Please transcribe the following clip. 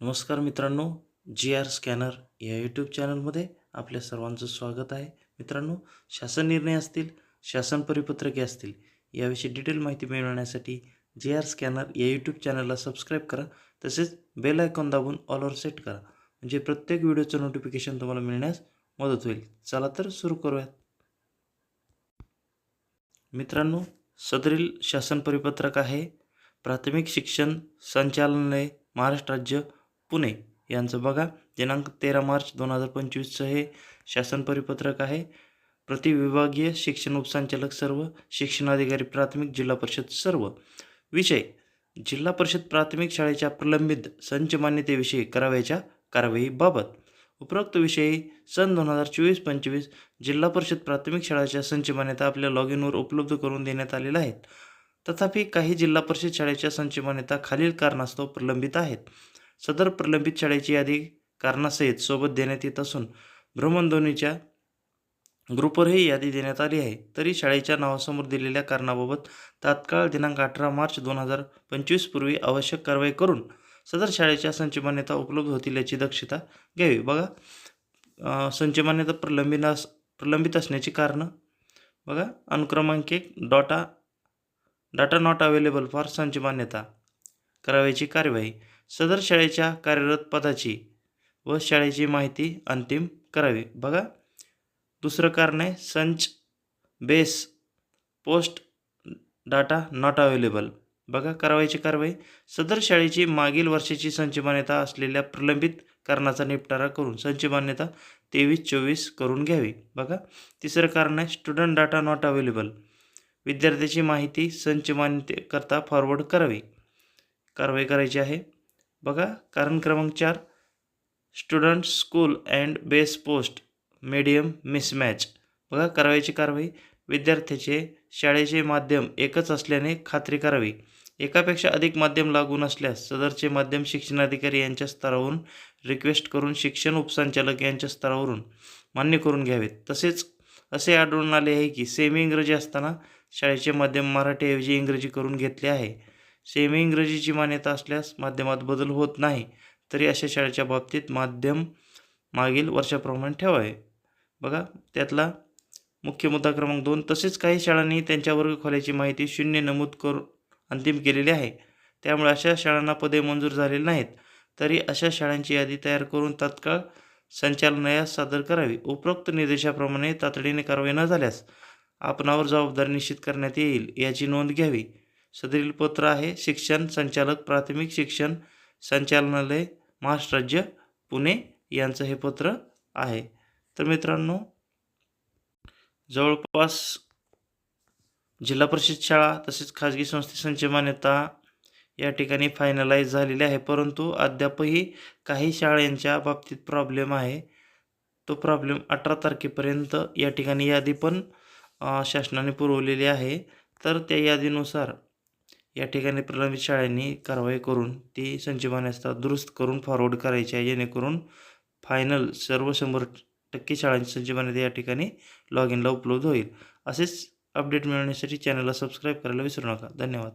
नमस्कार मित्रांनो G R scanner या यूट्यूब चॅनलमध्ये आपल्या सर्वांचं स्वागत आहे. मित्रांनो शासन निर्णय असतील शासन परिपत्रके असतील याविषयी डिटेल माहिती मिळवण्यासाठी जी आर स्कॅनर या यूट्यूब चॅनलला सबस्क्राईब करा. तसेच बेल आयकॉन दाबून ऑलवर सेट करा. म्हणजे प्रत्येक व्हिडिओचं नोटिफिकेशन तुम्हाला मिळण्यास मदत होईल. चला तर सुरू करूयात. मित्रांनो सदरील शासन परिपत्रक आहे. प्राथमिक शिक्षण संचालनालय महाराष्ट्र राज्य पुणे यांचं बघा. दिनांक तेरा मार्च दोन हजार पंचवीसचं हे शासन परिपत्रक आहे. प्रतिविभागीय शिक्षण उपसंचालक सर्व शिक्षणाधिकारी प्राथमिक जिल्हा परिषद सर्व. विषय जिल्हा परिषद प्राथमिक शाळेच्या प्रलंबित संच मान्यतेविषयी करावयाच्या कारवाईबाबत. उपरोक्त विषयी सन दोन हजार चोवीस पंचवीस जिल्हा परिषद प्राथमिक शाळेच्या संच मान्यता आपल्या लॉग इनवर उपलब्ध करून देण्यात आलेल्या आहेत. तथापि काही जिल्हा परिषद शाळेच्या संच मान्यता खालील कारणास्तव प्रलंबित आहेत. सदर प्रलंबित शाळेची यादी कारणासहित सोबत देण्यात येत असून भ्रमणध्वनीच्या ग्रुपवरही यादी देण्यात आली आहे. तरी शाळेच्या नावासमोर दिलेल्या कारणाबाबत तात्काळ दिनांक अठरा मार्च दोन हजार पंचवीस पूर्वी आवश्यक कारवाई करून सदर शाळेच्या संच मान्यता उपलब्ध होतील याची दक्षता घ्यावी. बघा संचमान्यता संच मान्यता प्रलंबित अस प्रलंबित असण्याची कारणं? बघा अनुक्रमांक एक data data not available for संच मान्यता करावयाची कार्यवाही. सदर शाळेच्या कार्यरत पदाची व शाळेची माहिती अंतिम करावी. बघा. दुसरं कारण आहे संच base post data not available बघा करावयाची कारवाई. सदर शाळेची मागील वर्षाची संच मान्यता असलेल्या प्रलंबित कारणाचा निपटारा करून संच मान्यता तेवीस चोवीस करून घ्यावी. बघा. तिसरं कारण आहे स्टुडंट डाटा नॉट अवेलेबल विद्यार्थ्याची माहिती संच मान्यतेकरता फॉरवर्ड करावी. कारवाई करायची आहे. बघा कारण क्रमांक चार student school and base post medium mismatch बघा करावयाची कारवाई विद्यार्थ्याचे शाळेचे माध्यम एकच असल्याने खात्री करावी. एकापेक्षा अधिक माध्यम लागू नसल्यास सदरचे माध्यम शिक्षणाधिकारी यांच्या स्तरावरून रिक्वेस्ट करून शिक्षण उपसंचालक यांच्या स्तरावरून मान्य करून घ्यावेत. तसेच असे आढळून आले आहे की सेमी इंग्रजी असताना शाळेचे माध्यम मराठीऐवजी इंग्रजी करून घेतले आहे. सेमी इंग्रजीची मान्यता असल्यास माध्यमात बदल होत नाही. तरी अशा शाळेच्या बाबतीत माध्यम मागील वर्षाप्रमाणे ठेवावे बघा त्यातला मुख्य मुद्दा क्रमांक दोन. तसेच काही शाळांनी त्यांच्या वर्गखोल्याची माहिती शून्य नमूद करून अंतिम केलेली आहे. त्यामुळे अशा शाळांना पदे मंजूर झालेली नाहीत. तरी अशा शाळांची यादी तयार करून तात्काळ संचालनायास सादर करावी. उपरोक्त निर्देशाप्रमाणे तातडीने कारवाई न झाल्यास आपणावर जबाबदारी निश्चित करण्यात येईल याची नोंद घ्यावी. सदरील पत्र आहे. शिक्षण संचालक प्राथमिक शिक्षण संचालनालय महाराष्ट्र राज्य पुणे यांचं हे पत्र आहे. तर मित्रांनो जवळपास जिल्हा परिषद शाळा तसेच खाजगी संस्थेसंच मान्यता या ठिकाणी फायनलाईज झालेली आहे. परंतु अद्यापही काही शाळांच्या बाबतीत प्रॉब्लेम आहे. तो प्रॉब्लेम अठरा तारखेपर्यंत या ठिकाणी यादी पण शासनाने पुरवलेली आहे. तर त्या यादीनुसार या ठिकाणी प्रलंबित शाळांनी कारवाई करून ती संचिमाने मान्यता दुरुस्त करून फॉरवर्ड करायची आहे जेणेकरून फायनल सर्व शंभर टक्के शाळांची संचिमाने या ठिकाणी लॉग इनला उपलब्ध होईल. असेच अपडेट मिळवण्यासाठी चॅनलला सबस्क्राईब करायला विसरू नका. धन्यवाद.